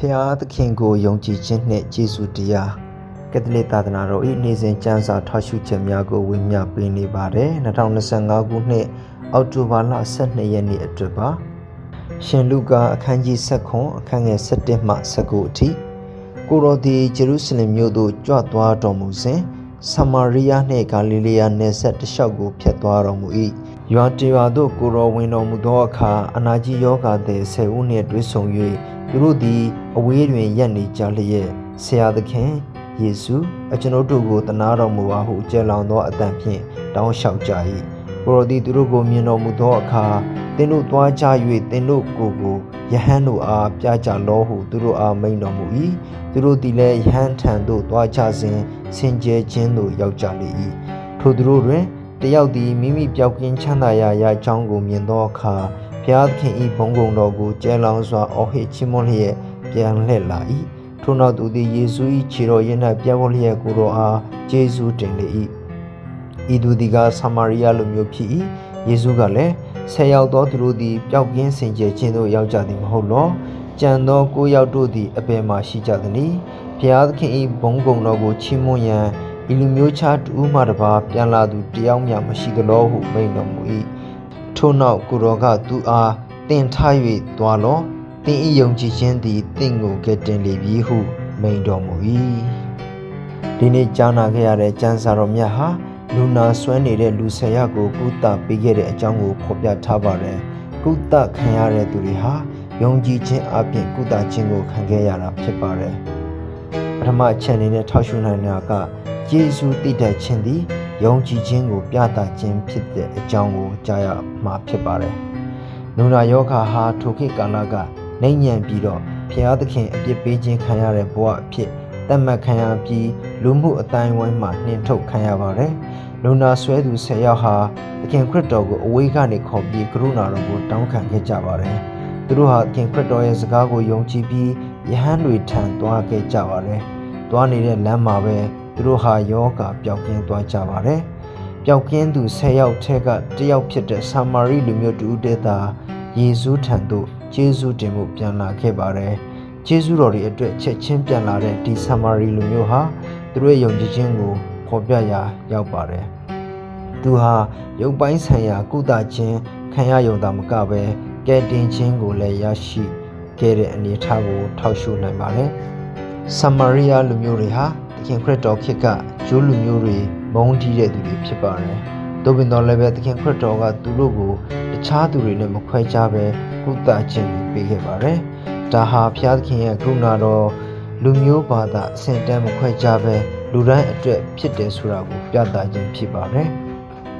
ဖျားသခင်ကိုယုံကြည်ခြင်းနှင့်ယေရှုတရားကက်သလစ်သာသနာတော်၏နေ့စဉ်ကျမ်းစာထောက်ရှုချက်များကိုဝေမျှပေးနေပါတယ်2025ခုနှစ်အောက်တိုဘာလ12ရက်နေ့အတွက်ပါရှင်လုကာအခန်းကြီး7အခန်းငယ်7မှ19အထိကိုရောဒီဂျေရုဆလင်မြို့သို့ကြွသွားတော်မူစဉ်ဆမာရိယနှင့်ဂါလိလေယာနယ်ဆက်တစ်လျှောက်ကိုဖြတ်သွားတော်မူ၏ ရွာတရွာသို့ကိုရောဝင်တော်မူသောအခါအနာကြီးယောဂသည်ဆယ်ဦးနှင့်တွေ့ဆုံ၍သူတို့သည်အဝေးတွင်ရက်နေကြလျက်ဆရာသခင်ယေရှုအကျွန်ုပ်တို့ကိုတနာတော်မူပါဟုကြဲလောင်သောအတန်ဖြင့်တောင်းလျှောက်ကြ၏ကိုရောသည်သူတို့ကိုမြင်တော်မူသောအခါသင်တို့သွားကြ၍သင်တို့ကိုယ်ကိုယဟန်တို့အားပြကြလောဟုသူတို့အားမိန်တော်မူ၏သူတို့သည်လည်းယဟန်ထံသို့သွားကြစဉ်ဆင်ကြယ်ခြင်းသို့ရောက်ကြလေ၏ထိုသူတို့တွင် တယောက်သည်မိမိပျောက်ကင်းချမ်းသာရာရာအကြောင်းကိုမြင်သောအခါဘုရားသခင်၏ဘုန်းကုံတော်ကိုကျဲလောင်စွာအော်ဟစ်ချီးမွမ်းလျက်ပြန်လှည့်လာ၏ထို့နောက်သူသည်ယေရှု၏ခြေတော်ရင်း၌ပြတ်ဝလျက်ကိုယ်တော်အားကျေးဇူးတင်လေ၏ဤသူသည်ကဆာမာရိယလူမျိုးဖြစ်၏ယေရှုကလည်းဆယ်ယောက်သောသူတို့သည်ပျောက်ကင်းစင်ကြယ်ခြင်းသို့ရောက်ကြသည်မဟုတ်လောကြံသောကိုးယောက်တို့သည်အပေမှရှိကြသည်။ဘုရားသခင်၏ဘုန်းကုံတော်ကိုချီးမွမ်းရန် ဤလူမျိုးခြားတူမှတပါပြန်လာသူတယောက်မျှမရှိသလောဟုမိန့်တော်မူ၏ထို့နောက်ကိုတော်ကသူအားတင်ထား၍သွားလောတင်ဤယုံကြည်ခြင်းသည်တင့်ကိုကဲ့တင်လေပြီဟုမိန့်တော်မူ၏ဒီနေ့ကြားနာခဲ့ရတဲ့ကျမ်းစာတော်မြတ်ဟာလူနာဆွဲနေတဲ့လူဆယ်ယောက်ကိုကုသပေးခဲ့တဲ့အကြောင်းကိုဖော်ပြထားပါတယ်ကုသခံရတဲ့သူတွေဟာယုံကြည်ခြင်းအပြင်ကုသခြင်းကိုခံခဲ့ရတာဖြစ်ပါတယ်ပ ထမအချက်အနေနဲ့ထောက်ရှုနိုင်တာကယေရှုတည်တတ်ခြင်းသည်ယုံကြည်ခြင်းကိုပြသခြင်းဖြစ်တဲ့အကြောင်းကိုကြားရမှာဖြစ်ပါတယ်။နုနာယောဂါဟာထိုခေတ်ကာလကနှိမ့်ညံပြီးတော့ဖျားသခင်အပြစ်ပေးခြင်းခံရတဲ့ဘဝအဖြစ်တတ်မှတ်ခံရပြီးလူမှုအတိုင်းဝိုင်းမှာနှင်ထုတ်ခံရပါတယ်။လူနာဆွဲသူ၁၀ယောက်ဟာသခင်ခရစ်တော်ကိုအဝေးကနေခေါ်ပြီးကရုဏာတော်ကိုတောင်းခံခဲ့ကြပါတယ်။သူတို့ဟာသခင်ခရစ်တော်ရဲ့စကားကိုယုံကြည်ပြီးယဟန်တွေထံသွားခဲ့ကြပါတယ်။ သွားနေတဲ့လမ်းမှာပဲသူတို့ဟာယောဂပျောက်ကင်းသွားကြပါတယ်။ပျောက်ကင်းသူ10ယောက်ထဲကတယောက်ဖြစ်တဲ့ဆာမာရိလူမျိုးတူတဲတာယေရှုထံသို့ကျေးဇူးတင်မှုပြန်လာခဲ့ပါတယ်။ကျေးဇူးတော်တွေအတွက်ချက်ချင်းပြန်လာတဲ့ဒီဆာမာရိလူမျိုးဟာသူတို့ရဲ့ယုံကြည်ခြင်းကိုဖော်ပြရာရောက်ပါတယ်။သူဟာရုပ်ပိုင်းဆိုင်ရာကုသခြင်းခံရယုံတာမကပဲကဲတင်ခြင်းကိုလည်းရရှိခဲ့တဲ့အနေအထားကိုထောက်ရှုနိုင်ပါတယ်။ ဆာမာရိယလူမျိုးတွေဟာသခင်ခရစ်တော်ခေတ်ကဂျိုးလူမျိုးတွေမုန်းတီးတဲ့သူတွေဖြစ်ပါတယ်။သို့ပင်တော်လည်းပဲသခင်ခရစ်တော်ကသူတို့ကိုတခြားသူတွေနဲ့မခွဲခြားပဲကုသခြင်းပေးခဲ့ပါတယ်။ဒါဟာဘုရားသခင်ရဲ့ကရုဏာတော်လူမျိုးဘာသာအစဉ်တန်းမခွဲခြားပဲလူတိုင်းအတွက်ဖြစ်တယ်ဆိုတာကိုပြသခြင်းဖြစ်ပါတယ်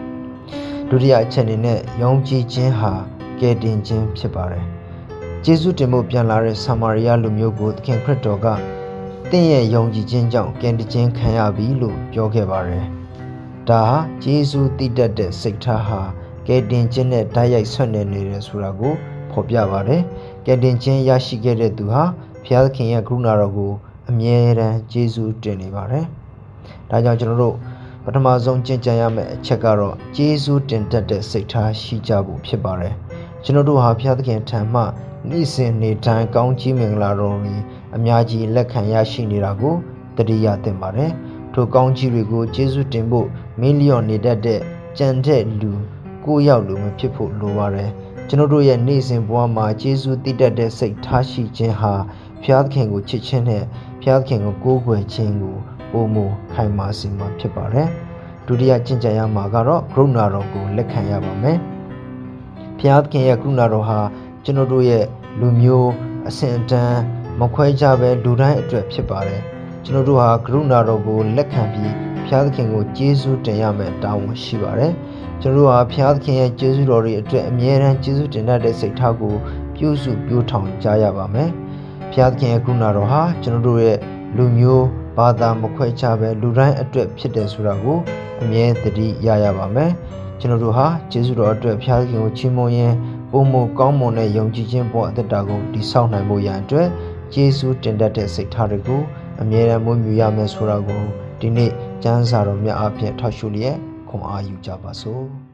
။ဒုတိယအချက်အနေနဲ့ယုံကြည်ခြင်းဟာကယ်တင်ခြင်းဖြစ်ပါတယ်။ကျေးဇူးတင်မှုပြန်လာတဲ့ဆာမာရိယလူမျိုးကိုသခင်ခရစ်တော်က တင့်ရဲ့ယုံကြည်ခြင်းကြောင့်ကင်တခြင်းခံရပြီလို့ပြောခဲ့ပါတယ်။ဒါဟာယေရှုတည်တတ်တဲ့စိတ်ထားဟာကယ်တင်ခြင်းနဲ့ဓာတ်ရိုက်ဆွနေနေတယ်ဆိုတာကိုဖော်ပြပါတယ်။ကယ်တင်ခြင်းရရှိခဲ့တဲ့သူဟာဘုရားသခင်ရဲ့ကရုဏာတော်ကိုအမြဲတမ်းယေရှုတင်နေပါတယ်။ဒါကြောင့်ကျွန်တော်တို့ပထမဆုံးကျင့်ကြံရမယ့်အချက်ကတော့ယေရှုတင်တတ်တဲ့စိတ်ထားရှိကြဖို့ဖြစ်ပါတယ်။ ကျွန်တော်တို့ဟာဘုရားသခင်ထံမှနေ့စဉ်နေ့တိုင်းကောင်းချီးမင်္ဂလာတော်တွေအများကြီးလက်ခံရရှိနေတာကိုတတိယသင်ပါတယ်။ထိုကောင်းချီးတွေကိုကျေးဇူးတင်ဖို့မီလီယံနေတတ်တဲ့ကြံတဲ့လူကိုရောက်လူမဖြစ်ဖို့လိုပါတယ်။ကျွန်တော်တို့ရဲ့နေ့စဉ်ဘဝမှာကျေးဇူးတည်တတ်တဲ့စိတ်ထားရှိခြင်းဟာဘုရားသခင်ကိုချစ်ခြင်းနဲ့ဘုရားသခင်ကိုကိုးကွယ်ခြင်းကိုပုံမခိုင်မာစေမှာဖြစ်ပါတယ်။ဒုတိယကျင့်ကြံရမှာကတော့ကရုဏာတော်ကိုလက်ခံရပါမယ်။ ဘုရားသခင်ရဲ့ကရုဏာတော်ဟာကျွန်တော်တို့ရဲ့လူမျိုးအဆင့်အတန်းမခွဲခြားပဲလူတိုင်းအတွက်ဖြစ်ပါတယ်ကျွန်တော်တို့ဟာကရုဏာတော်ကိုလက်ခံပြီးဘုရားသခင်ကိုကျေးဇူးတင်ရမယ်တာဝန်ရှိပါတယ်ကျွန်တော်တို့ဟာဘုရားသခင်ရဲ့ကျေးဇူးတော်တွေအတွက်အမြဲတမ်းကျေးဇူးတင်တတ်တဲ့စိတ်ထားကိုပြုစုပြောထောင်ကြရပါမယ်ဘုရားသခင်ရဲ့ကရုဏာတော်ဟာကျွန်တော်တို့ရဲ့လူမျိုးဘာသာမခွဲခြားပဲလူတိုင်းအတွက်ဖြစ်တယ်ဆိုတာကိုအမြဲတတိရရပါမယ် ကျွန်တော်တို့ဟာကျေးဇူးတော်အတွက်ဘုရားသခင်ကိုချီးမွမ်းရင်းပုံမကောင်းမွန်တဲ့ယုံကြည်ခြင်းပေါ်အသက်တာကိုတည်ဆောက်နိုင်ဖို့ရန်အတွက်ယေရှုတင်တတ်တဲ့စိတ်ထားတွေကိုအမြဲတမ်းမွေးမြူရမယ်ဆိုတာကိုဒီနေ့ကျမ်းစာတော်မြတ်အဖြစ်ထောက်ရှုလျက်ခွန်အားယူကြပါစို့